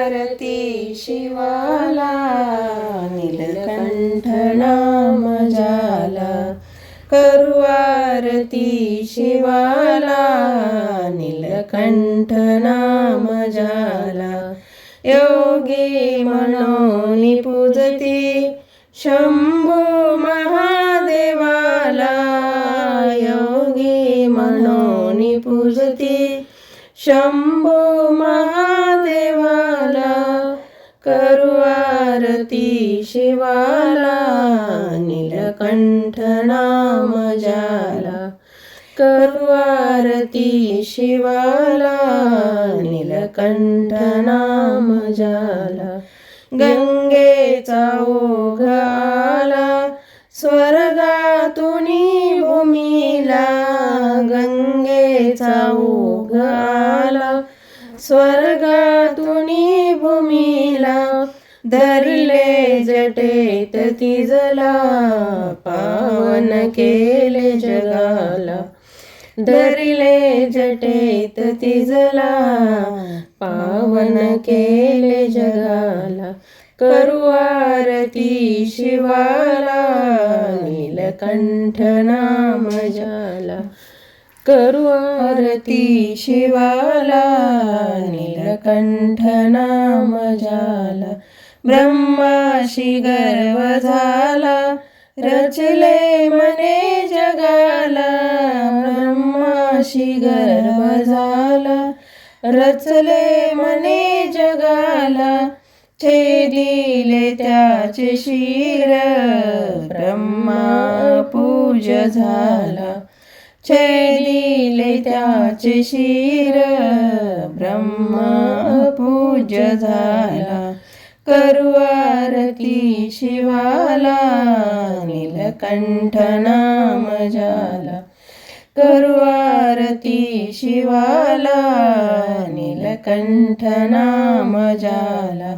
आरती शिवाला नीलकंठ नाम झाला करू आरती शिवाला नीलकंठ नाम झाला योगी मनोनी पूजती शंभू महादेवाला. योगी मनोनी पूजती शंभू शिवाला नीलकंठ नाम झाला करू शिवाला नीलकंठ नाम झाला गंगेचा ओघ आला स्वर्गातुनी भूमीला. गंगेचा ओघ आला स्वर्गातुनी भूमीला. धरले जटेत तिजला पावन केले जगाला. धरले जटेत तिजला पावन केले जगाला. करू आरती शिवाला नीलकंठ नाम झाला करू आरती शिवाला नीलकंठ नाम झाला ब्रह्माशी गर्व झाला रचले मने जगाला. ब्रह्माशी गर्व झाला रचले मने जगाला. छेदिले त्याचे शिर ब्रह्मा पूज झाला. छेदिले त्याचे शिर ब्रह्मा पूज झाला. करू आरती शिवाला नीलकंठ नाम झाला करू आरती शिवाला नीलकंठ नाम झाला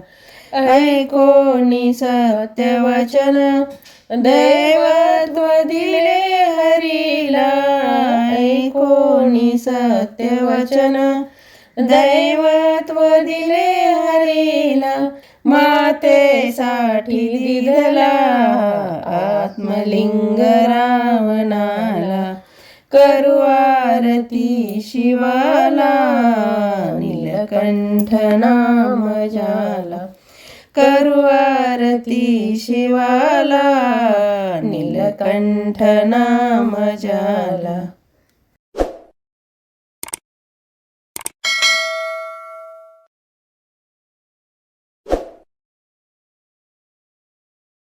ऐकोनी सत्यवचन दैवत्व दिले हरीला. ऐकोनी सत्यवचन? दैवत्व दिले हरीला मातेसाठी दिधला आत्मलिंग रावणाला. करू आरती शिवाला नीलकंठ नाम झाला करू आरती शिवाला नीलकंठ नाम झाला